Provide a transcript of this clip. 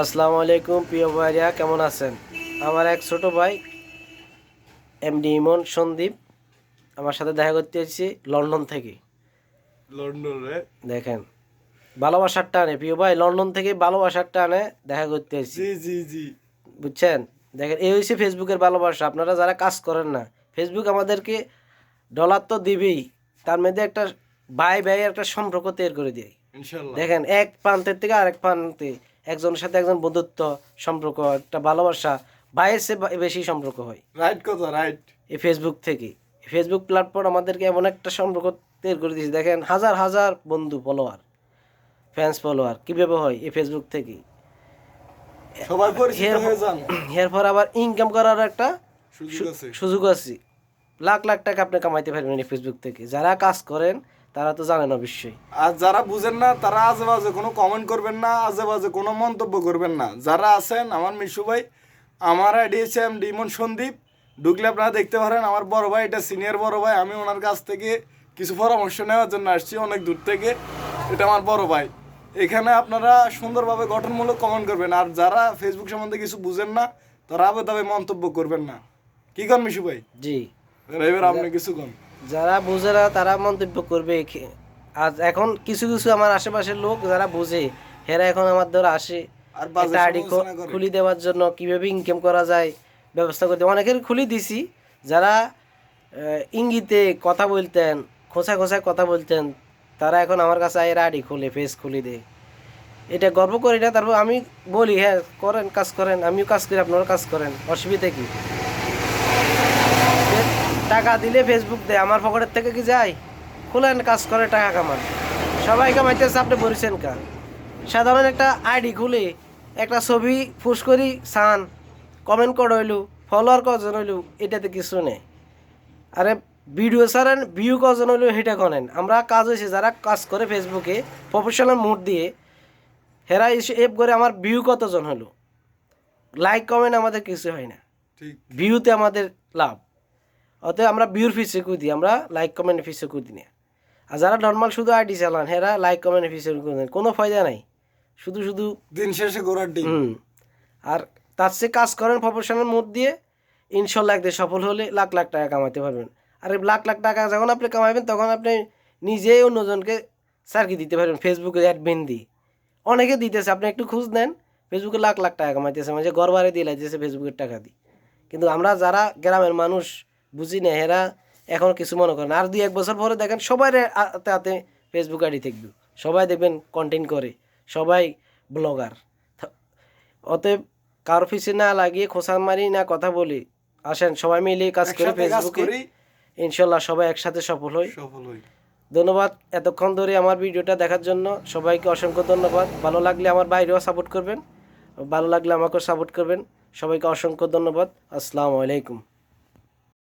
আসসালামু আলাইকুম প্রিয় ভাইরা কেমন আছেন? আমার এক ছোট ভাই এমডি ইমন সন্দীপ আমার সাথে দেখা করতে এসেছি লন্ডন থেকে। লন্ডন রে দেখেন ভালোবাসার টানে প্রিয় ভাই লন্ডন থেকে ভালোবাসার টানে দেখা করতে এসেছি। জি জি জি। বুঝছেন? দেখেন এই হচ্ছে ফেসবুকের ভালোবাসা আপনারা যারা কাজ করেন না ফেসবুক আমাদেরকে ডলার তো দিবেই তার মধ্যে একটা ভাই ভাই একটা সম্পর্ক তৈরি করে দেয়। দেখেন এক প্রান্তের থেকে আরেক প্রান্তে একজনের সাথে একজন বন্ধুত্ব সম্পর্ক একটা ভালোবাসা ভাইয়ের বেশি সম্পর্ক হয়। রাইট কথা রাইট এই ফেসবুক থেকে। ফেসবুক প্ল্যাটফর্ম আমাদেরকে এমন একটা সম্পর্ক তৈরি করে দিয়েছে। দেখেন হাজার হাজার বন্ধু ফলোয়ার ফ্যান্স ফলোয়ার কীভাবে হয় এই ফেসবুক থেকে সবাই পরিচিত হয়ে যান। এরপর আবার ইনকাম করার একটা সুযোগ আছে। লাখ লাখ টাকা আপনি কামাইতে পারবেন এই ফেসবুক থেকে। যারা কাজ করেন তারা তো জানে না অবশ্যই। আর যারা বুঝেন না তারা আজে বাজে কোনো কমেন্ট করবেন না আজে বাজে কোনো মন্তব্য করবেন না। যারা আছেন আমার মিশু ভাই আমার আইডি হচ্ছে এম ডিমন সন্দীপ। ঢুকলে আপনারা দেখতে পারেন আমার বড় ভাই এটা সিনিয়র বড় ভাই। আমি ওনার কাছ থেকে কিছু পরামর্শ নেওয়ার জন্য আসছি অনেক দূর থেকে। এটা আমার বড় ভাই। এখানে আপনারা সুন্দরভাবে গঠনমূলক কমেন্ট করবেন। আর যারা ফেসবুক সম্বন্ধে কিছু বুঝেন না তারা আবে তবে মন্তব্য করবেন না। কি কন মিশু ভাই? জি। এবার আপনি কিছু কন যারা বুঝে না তারা মন্তব্য করবে। আর এখন কিছু কিছু আমার আশেপাশের লোক যারা বুঝে হেরা এখন আমার দ্বারা আসে। একটা আইডি খুলি দেওয়ার জন্য কীভাবে ইনকাম করা যায় ব্যবস্থা করতে অনেকের খুলি দিছি। যারা ইঙ্গিতে কথা বলতেন খোঁচা খোঁচা কথা বলতেন তারা এখন আমার কাছে আয়ের আইডি খুলে ফেস খুলে দেয়। এটা গর্ব করি না তারপর আমি বলি হ্যাঁ করেন কাজ করেন আমিও কাজ করি আপনারাও কাজ করেন অসুবিধা কি? টাকা দিলে ফেসবুক দেয় আমার পকেটের থেকে কি যায়? খুলেন কাজ করে টাকা কামান। সবাই কামাইতেছে আপনি বলছেন কা? সাধারণ একটা আইডি খুলে একটা ছবি ফুস করি সান কমেন্ট করে হইলু ফলোয়ার কজন হইলু এটাতে কিছু নেই। আরে ভিডিও ছাড়েন ভিউ কজন হইলু সেটা করেন। আমরা কাজ হয়েছে যারা কাজ করে ফেসবুকে প্রফেশনাল মুড দিয়ে হেরা এপ করে আমার ভিউ কতজন হলো লাইক কমেন্ট আমাদের কিছু হয় না। ভিউতে আমাদের লাভ। অতএব আমরা ভিউর ফিসে কই দিই? আমরা লাইক কমেন্ট ফিসে কই দিই না? আর যারা নর্মাল শুধু আইডি চালান হেরা লাইক কমেন্ট ফিসে কই দেন কোনো ফায়দা নাই। শুধু শুধু দিন শেষে গোড়ার ডিম হুম। আর তার চেয়ে কাজ করেন প্রফেশনাল মুড দিয়ে ইনশাল্লাহ একদিন সফল হলে লাখ লাখ টাকা কামাতে পারবেন। আর এই লাখ লাখ টাকা যখন আপনি কামাবেন তখন আপনি নিজেই অন্যজনকে সার্কি দিতে পারবেন ফেসবুকে অ্যাডমিন দিয়ে। অনেকে দিতেছে আপনি একটু খোঁজ নেন ফেসবুকে লাখ লাখ টাকা কামাইতেছে মানে ঘর বাড়ি দিয়ে লাগতেছে ফেসবুকের টাকা দিয়ে। কিন্তু আমরা যারা গ্রামের মানুষ বুঝি না এরা এখন কিছু মনে করেন আর দুই এক বছর পরে দেখেন সবাই হাতে হাতে ফেসবুক আইডি থাকবে। সবাই দেখবেন কন্টেন্ট করে। সবাই ব্লগার অতএব কারও পিছে না লাগিয়ে খোসা মারি না কথা বলি। আসেন সবাই মিলে কাজ করে ফেসবুকে ইনশাল্লাহ সবাই একসাথে সফল হই। সফল হই। ধন্যবাদ এতক্ষণ ধরে আমার ভিডিওটা দেখার জন্য। সবাইকে অসংখ্য ধন্যবাদ। ভালো লাগলে আমার বাইরেও সাপোর্ট করবেন। ভালো লাগলে আমাকেও সাপোর্ট করবেন। সবাইকে অসংখ্য ধন্যবাদ। আসসালামু আলাইকুম।